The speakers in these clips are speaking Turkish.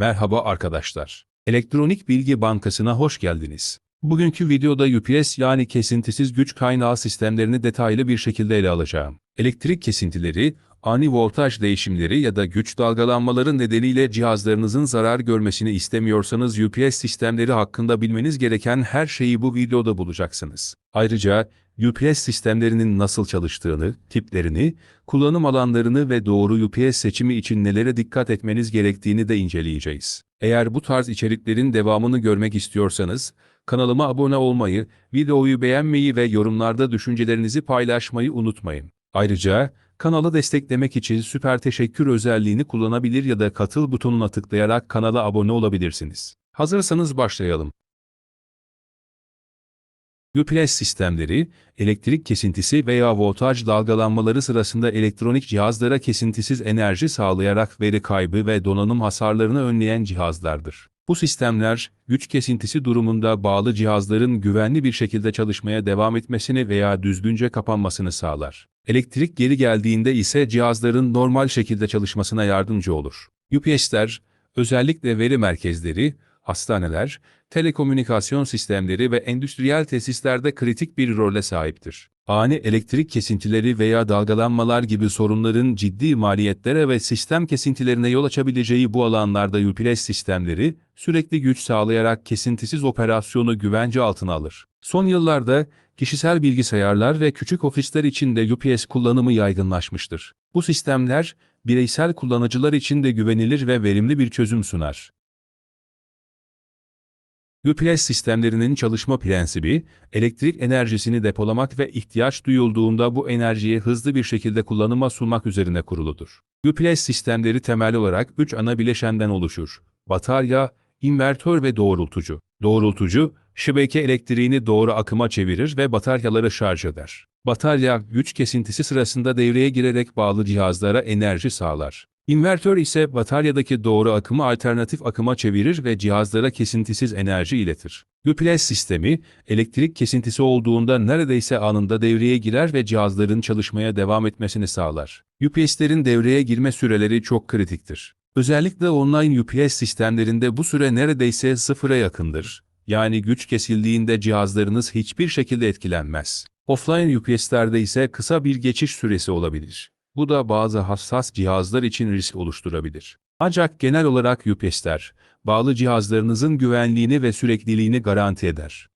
Merhaba arkadaşlar. Elektronik Bilgi Bankası'na hoş geldiniz. Bugünkü videoda UPS yani kesintisiz güç kaynağı sistemlerini detaylı bir şekilde ele alacağım. Elektrik kesintileri, ani voltaj değişimleri ya da güç dalgalanmaları nedeniyle cihazlarınızın zarar görmesini istemiyorsanız UPS sistemleri hakkında bilmeniz gereken her şeyi bu videoda bulacaksınız. Ayrıca UPS sistemlerinin nasıl çalıştığını, tiplerini, kullanım alanlarını ve doğru UPS seçimi için nelere dikkat etmeniz gerektiğini de inceleyeceğiz. Eğer bu tarz içeriklerin devamını görmek istiyorsanız, kanalıma abone olmayı, videoyu beğenmeyi ve yorumlarda düşüncelerinizi paylaşmayı unutmayın. Ayrıca, kanalı desteklemek için süper teşekkür özelliğini kullanabilir ya da katıl butonuna tıklayarak kanala abone olabilirsiniz. Hazırsanız başlayalım. UPS sistemleri, elektrik kesintisi veya voltaj dalgalanmaları sırasında elektronik cihazlara kesintisiz enerji sağlayarak veri kaybı ve donanım hasarlarını önleyen cihazlardır. Bu sistemler, güç kesintisi durumunda bağlı cihazların güvenli bir şekilde çalışmaya devam etmesini veya düzgünce kapanmasını sağlar. Elektrik geri geldiğinde ise cihazların normal şekilde çalışmasına yardımcı olur. UPS'ler, özellikle veri merkezleri, hastaneler, telekomünikasyon sistemleri ve endüstriyel tesislerde kritik bir role sahiptir. Ani elektrik kesintileri veya dalgalanmalar gibi sorunların ciddi maliyetlere ve sistem kesintilerine yol açabileceği bu alanlarda UPS sistemleri, sürekli güç sağlayarak kesintisiz operasyonu güvence altına alır. Son yıllarda, kişisel bilgisayarlar ve küçük ofisler için de UPS kullanımı yaygınlaşmıştır. Bu sistemler, bireysel kullanıcılar için de güvenilir ve verimli bir çözüm sunar. UPS sistemlerinin çalışma prensibi, elektrik enerjisini depolamak ve ihtiyaç duyulduğunda bu enerjiyi hızlı bir şekilde kullanıma sunmak üzerine kuruludur. UPS sistemleri temel olarak 3 ana bileşenden oluşur. Batarya, invertör ve doğrultucu. Doğrultucu, şebeke elektriğini doğru akıma çevirir ve bataryaları şarj eder. Batarya, güç kesintisi sırasında devreye girerek bağlı cihazlara enerji sağlar. İnvertör ise bataryadaki doğru akımı alternatif akıma çevirir ve cihazlara kesintisiz enerji iletir. UPS sistemi, elektrik kesintisi olduğunda neredeyse anında devreye girer ve cihazların çalışmaya devam etmesini sağlar. UPS'lerin devreye girme süreleri çok kritiktir. Özellikle online UPS sistemlerinde bu süre neredeyse sıfıra yakındır. Yani güç kesildiğinde cihazlarınız hiçbir şekilde etkilenmez. Offline UPS'lerde ise kısa bir geçiş süresi olabilir. Bu da bazı hassas cihazlar için risk oluşturabilir. Ancak genel olarak UPS'ler, bağlı cihazlarınızın güvenliğini ve sürekliliğini garanti eder.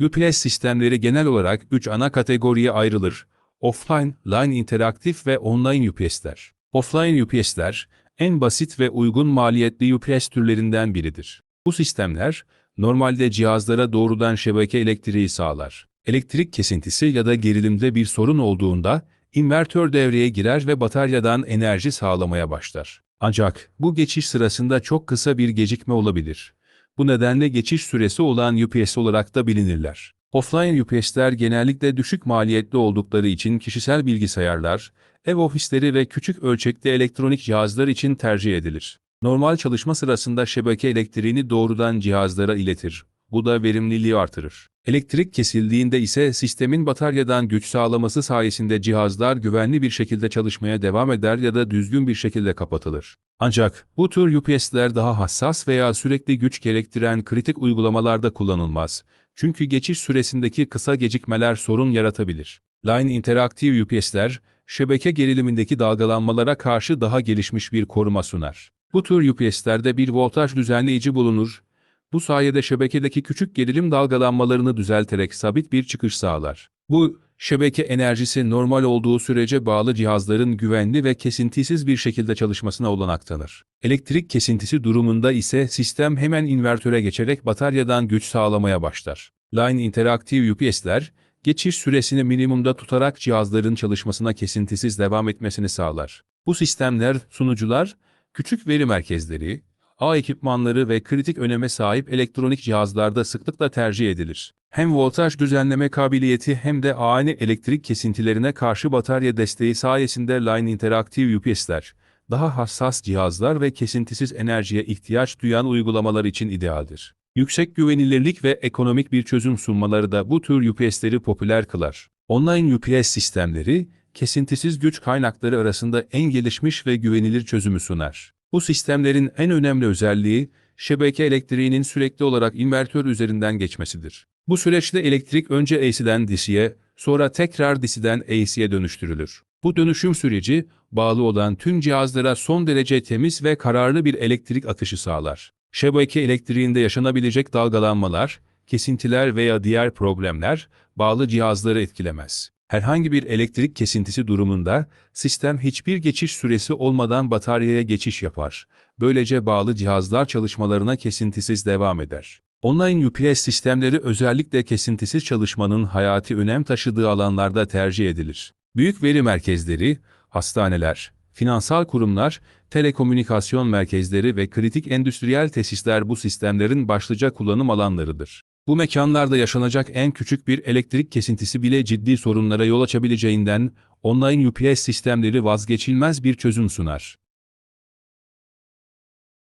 UPS sistemleri genel olarak 3 ana kategoriye ayrılır. Offline, line interaktif ve online UPS'ler. Offline UPS'ler, en basit ve uygun maliyetli UPS türlerinden biridir. Bu sistemler, normalde cihazlara doğrudan şebeke elektriği sağlar. Elektrik kesintisi ya da gerilimde bir sorun olduğunda, invertör devreye girer ve bataryadan enerji sağlamaya başlar. Ancak bu geçiş sırasında çok kısa bir gecikme olabilir. Bu nedenle geçiş süresi olan UPS olarak da bilinirler. Offline UPS'ler genellikle düşük maliyetli oldukları için kişisel bilgisayarlar, ev ofisleri ve küçük ölçekli elektronik cihazlar için tercih edilir. Normal çalışma sırasında şebeke elektriğini doğrudan cihazlara iletir. Bu da verimliliği artırır. Elektrik kesildiğinde ise sistemin bataryadan güç sağlaması sayesinde cihazlar güvenli bir şekilde çalışmaya devam eder ya da düzgün bir şekilde kapatılır. Ancak bu tür UPS'ler daha hassas veya sürekli güç gerektiren kritik uygulamalarda kullanılmaz. Çünkü geçiş süresindeki kısa gecikmeler sorun yaratabilir. Line Interactive UPS'ler, şebeke gerilimindeki dalgalanmalara karşı daha gelişmiş bir koruma sunar. Bu tür UPS'lerde bir voltaj düzenleyici bulunur bu sayede şebekedeki küçük gerilim dalgalanmalarını düzelterek sabit bir çıkış sağlar. Bu, şebeke enerjisi normal olduğu sürece bağlı cihazların güvenli ve kesintisiz bir şekilde çalışmasına olanak tanır. Elektrik kesintisi durumunda ise sistem hemen invertöre geçerek bataryadan güç sağlamaya başlar. Line Interactive UPS'ler, geçiş süresini minimumda tutarak cihazların çalışmasına kesintisiz devam etmesini sağlar. Bu sistemler, sunucular, küçük veri merkezleri, ağ ekipmanları ve kritik öneme sahip elektronik cihazlarda sıklıkla tercih edilir. Hem voltaj düzenleme kabiliyeti hem de ani elektrik kesintilerine karşı batarya desteği sayesinde Line Interactive UPS'ler, daha hassas cihazlar ve kesintisiz enerjiye ihtiyaç duyan uygulamalar için idealdir. Yüksek güvenilirlik ve ekonomik bir çözüm sunmaları da bu tür UPS'leri popüler kılar. Online UPS sistemleri, kesintisiz güç kaynakları arasında en gelişmiş ve güvenilir çözümü sunar. Bu sistemlerin en önemli özelliği, şebeke elektriğinin sürekli olarak invertör üzerinden geçmesidir. Bu süreçte elektrik önce AC'den DC'ye, sonra tekrar DC'den AC'ye dönüştürülür. Bu dönüşüm süreci, bağlı olan tüm cihazlara son derece temiz ve kararlı bir elektrik akışı sağlar. Şebeke elektriğinde yaşanabilecek dalgalanmalar, kesintiler veya diğer problemler bağlı cihazları etkilemez. Herhangi bir elektrik kesintisi durumunda sistem hiçbir geçiş süresi olmadan bataryaya geçiş yapar. Böylece bağlı cihazlar çalışmalarına kesintisiz devam eder. Online UPS sistemleri özellikle kesintisiz çalışmanın hayati önem taşıdığı alanlarda tercih edilir. Büyük veri merkezleri, hastaneler, finansal kurumlar, telekomünikasyon merkezleri ve kritik endüstriyel tesisler bu sistemlerin başlıca kullanım alanlarıdır. Bu mekanlarda yaşanacak en küçük bir elektrik kesintisi bile ciddi sorunlara yol açabileceğinden online UPS sistemleri vazgeçilmez bir çözüm sunar.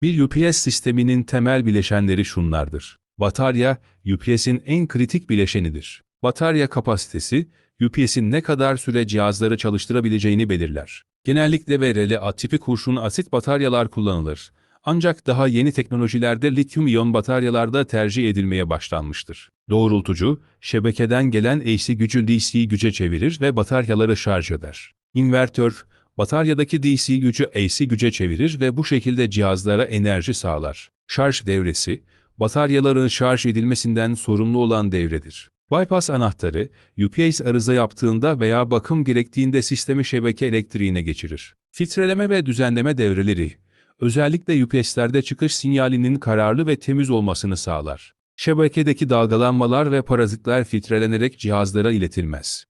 Bir UPS sisteminin temel bileşenleri şunlardır. Batarya, UPS'in en kritik bileşenidir. Batarya kapasitesi, UPS'in ne kadar süre cihazları çalıştırabileceğini belirler. Genellikle VRL A tipi kurşun asit bataryalar kullanılır. Ancak daha yeni teknolojilerde lityum-iyon bataryalarda tercih edilmeye başlanmıştır. Doğrultucu, şebekeden gelen AC gücü DC güce çevirir ve bataryaları şarj eder. İnvertör, bataryadaki DC gücü AC güce çevirir ve bu şekilde cihazlara enerji sağlar. Şarj devresi, bataryaların şarj edilmesinden sorumlu olan devredir. Bypass anahtarı, UPS arıza yaptığında veya bakım gerektiğinde sistemi şebeke elektriğine geçirir. Filtreleme ve düzenleme devreleri, özellikle UPS'lerde çıkış sinyalinin kararlı ve temiz olmasını sağlar. Şebekedeki dalgalanmalar ve parazitler filtrelenerek cihazlara iletilmez.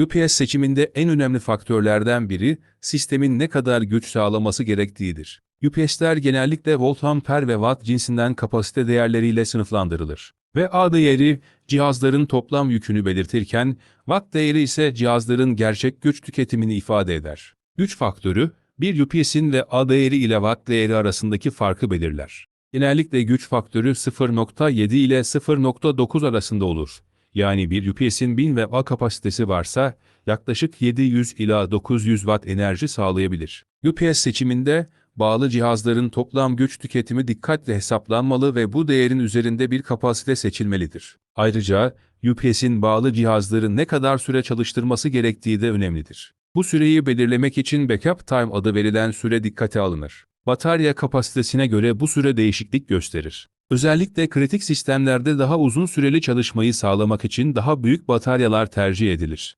UPS seçiminde en önemli faktörlerden biri, sistemin ne kadar güç sağlaması gerektiğidir. UPS'ler genellikle volt-ampere ve watt cinsinden kapasite değerleriyle sınıflandırılır. Ve A değeri, cihazların toplam yükünü belirtirken, watt değeri ise cihazların gerçek güç tüketimini ifade eder. Güç faktörü, bir UPS'in ve A değeri ile watt değeri arasındaki farkı belirler. Genellikle güç faktörü 0.7 ile 0.9 arasında olur. Yani bir UPS'in 1000 ve A kapasitesi varsa yaklaşık 700 ila 900 watt enerji sağlayabilir. UPS seçiminde bağlı cihazların toplam güç tüketimi dikkatle hesaplanmalı ve bu değerin üzerinde bir kapasite seçilmelidir. Ayrıca UPS'in bağlı cihazları ne kadar süre çalıştırması gerektiği de önemlidir. Bu süreyi belirlemek için backup time adı verilen süre dikkate alınır. Batarya kapasitesine göre bu süre değişiklik gösterir. Özellikle kritik sistemlerde daha uzun süreli çalışmayı sağlamak için daha büyük bataryalar tercih edilir.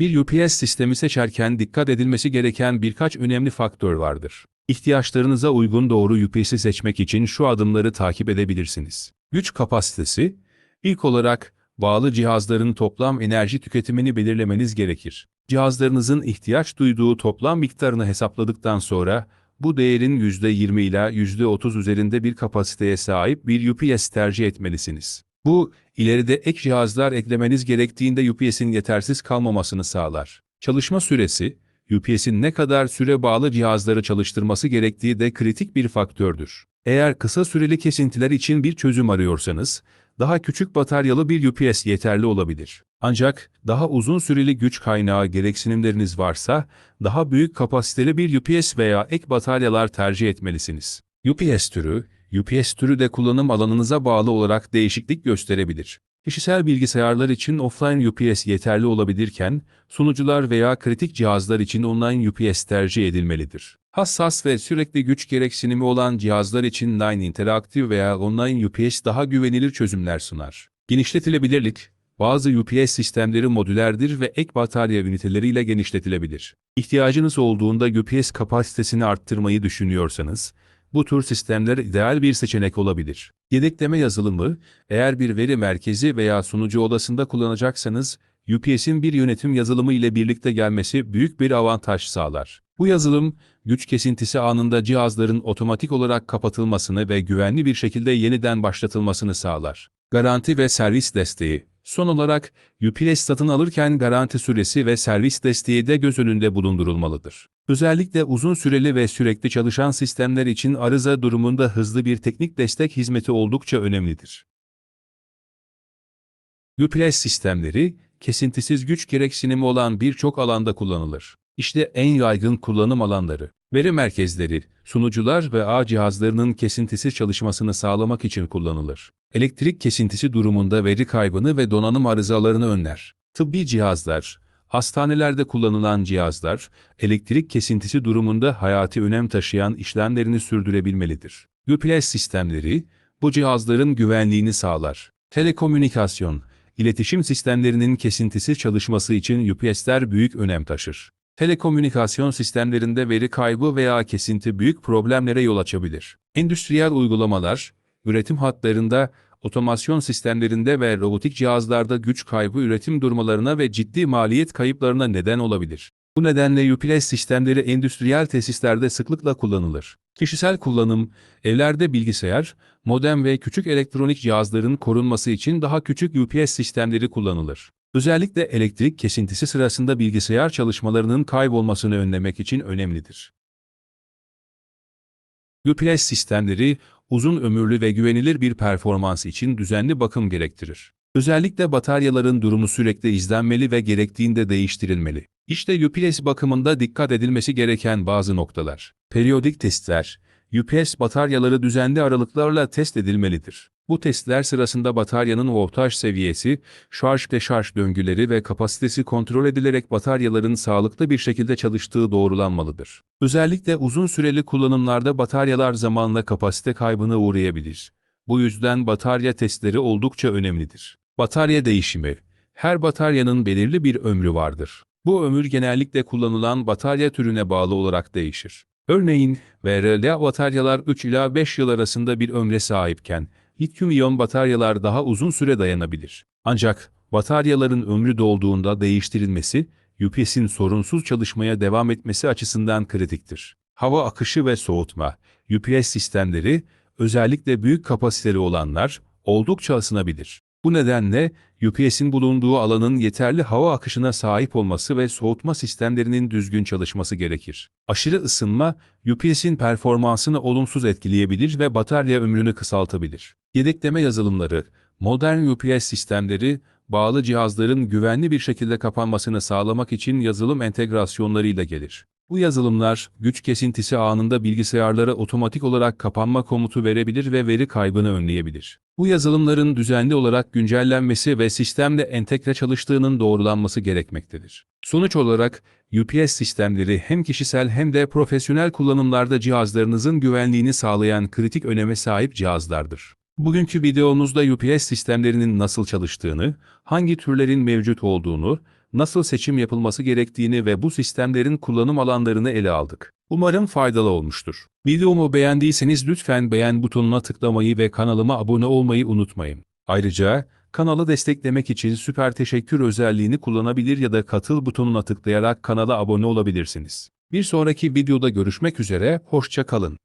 Bir UPS sistemi seçerken dikkat edilmesi gereken birkaç önemli faktör vardır. İhtiyaçlarınıza uygun doğru UPS'i seçmek için şu adımları takip edebilirsiniz. Güç kapasitesi, ilk olarak bağlı cihazların toplam enerji tüketimini belirlemeniz gerekir. Cihazlarınızın ihtiyaç duyduğu toplam miktarını hesapladıktan sonra, bu değerin %20 ila %30 üzerinde bir kapasiteye sahip bir UPS tercih etmelisiniz. Bu, ileride ek cihazlar eklemeniz gerektiğinde UPS'in yetersiz kalmamasını sağlar. Çalışma süresi, UPS'in ne kadar süre bağlı cihazları çalıştırması gerektiği de kritik bir faktördür. Eğer kısa süreli kesintiler için bir çözüm arıyorsanız, daha küçük bataryalı bir UPS yeterli olabilir. Ancak daha uzun süreli güç kaynağı gereksinimleriniz varsa, daha büyük kapasiteli bir UPS veya ek bataryalar tercih etmelisiniz. UPS türü, UPS türü de kullanım alanınıza bağlı olarak değişiklik gösterebilir. Kişisel bilgisayarlar için offline UPS yeterli olabilirken, sunucular veya kritik cihazlar için online UPS tercih edilmelidir. Hassas ve sürekli güç gereksinimi olan cihazlar için Line Interactive veya online UPS daha güvenilir çözümler sunar. Genişletilebilirlik, bazı UPS sistemleri modülerdir ve ek batarya üniteleriyle genişletilebilir. İhtiyacınız olduğunda UPS kapasitesini arttırmayı düşünüyorsanız, bu tür sistemler ideal bir seçenek olabilir. Yedekleme yazılımı, eğer bir veri merkezi veya sunucu odasında kullanacaksanız, UPS'in bir yönetim yazılımı ile birlikte gelmesi büyük bir avantaj sağlar. Bu yazılım, güç kesintisi anında cihazların otomatik olarak kapatılmasını ve güvenli bir şekilde yeniden başlatılmasını sağlar. Garanti ve servis desteği Son olarak, UPS satın alırken garanti süresi ve servis desteği de göz önünde bulundurulmalıdır. Özellikle uzun süreli ve sürekli çalışan sistemler için arıza durumunda hızlı bir teknik destek hizmeti oldukça önemlidir. UPS sistemleri, kesintisiz güç gereksinimi olan birçok alanda kullanılır. İşte en yaygın kullanım alanları. Veri merkezleri, sunucular ve ağ cihazlarının kesintisiz çalışmasını sağlamak için kullanılır. Elektrik kesintisi durumunda veri kaybını ve donanım arızalarını önler. Tıbbi cihazlar, hastanelerde kullanılan cihazlar, elektrik kesintisi durumunda hayati önem taşıyan işlemlerini sürdürebilmelidir. UPS sistemleri, bu cihazların güvenliğini sağlar. Telekomünikasyon, iletişim sistemlerinin kesintisiz çalışması için UPS'ler büyük önem taşır. Telekomünikasyon sistemlerinde veri kaybı veya kesinti büyük problemlere yol açabilir. Endüstriyel uygulamalar, üretim hatlarında, otomasyon sistemlerinde ve robotik cihazlarda güç kaybı üretim durmalarına ve ciddi maliyet kayıplarına neden olabilir. Bu nedenle UPS sistemleri endüstriyel tesislerde sıklıkla kullanılır. Kişisel kullanım, evlerde bilgisayar, modem ve küçük elektronik cihazların korunması için daha küçük UPS sistemleri kullanılır. Özellikle elektrik kesintisi sırasında bilgisayar çalışmalarının kaybolmasını önlemek için önemlidir. UPS sistemleri uzun ömürlü ve güvenilir bir performans için düzenli bakım gerektirir. Özellikle bataryaların durumu sürekli izlenmeli ve gerektiğinde değiştirilmeli. İşte UPS bakımında dikkat edilmesi gereken bazı noktalar. Periyodik testler, UPS bataryaları düzenli aralıklarla test edilmelidir. Bu testler sırasında bataryanın voltaj seviyesi, şarj deşarj döngüleri ve kapasitesi kontrol edilerek bataryaların sağlıklı bir şekilde çalıştığı doğrulanmalıdır. Özellikle uzun süreli kullanımlarda bataryalar zamanla kapasite kaybına uğrayabilir. Bu yüzden batarya testleri oldukça önemlidir. Batarya değişimi Her bataryanın belirli bir ömrü vardır. Bu ömür genellikle kullanılan batarya türüne bağlı olarak değişir. Örneğin, VRL bataryalar 3 ila 5 yıl arasında bir ömre sahipken, lityum-iyon bataryalar daha uzun süre dayanabilir. Ancak bataryaların ömrü dolduğunda değiştirilmesi, UPS'in sorunsuz çalışmaya devam etmesi açısından kritiktir. Hava akışı ve soğutma, UPS sistemleri, özellikle büyük kapasiteli olanlar, oldukça ısınabilir. Bu nedenle UPS'in bulunduğu alanın yeterli hava akışına sahip olması ve soğutma sistemlerinin düzgün çalışması gerekir. Aşırı ısınma, UPS'in performansını olumsuz etkileyebilir ve batarya ömrünü kısaltabilir. Yedekleme yazılımları, modern UPS sistemleri, bağlı cihazların güvenli bir şekilde kapanmasını sağlamak için yazılım entegrasyonlarıyla gelir. Bu yazılımlar, güç kesintisi anında bilgisayarlara otomatik olarak kapanma komutu verebilir ve veri kaybını önleyebilir. Bu yazılımların düzenli olarak güncellenmesi ve sistemle entegre çalıştığının doğrulanması gerekmektedir. Sonuç olarak, UPS sistemleri hem kişisel hem de profesyonel kullanımlarda cihazlarınızın güvenliğini sağlayan kritik öneme sahip cihazlardır. Bugünkü videomuzda UPS sistemlerinin nasıl çalıştığını, hangi türlerin mevcut olduğunu, nasıl seçim yapılması gerektiğini ve bu sistemlerin kullanım alanlarını ele aldık. Umarım faydalı olmuştur. Videomu beğendiyseniz lütfen beğen butonuna tıklamayı ve kanalıma abone olmayı unutmayın. Ayrıca kanalı desteklemek için süper teşekkür özelliğini kullanabilir ya da katıl butonuna tıklayarak kanala abone olabilirsiniz. Bir sonraki videoda görüşmek üzere, hoşça kalın.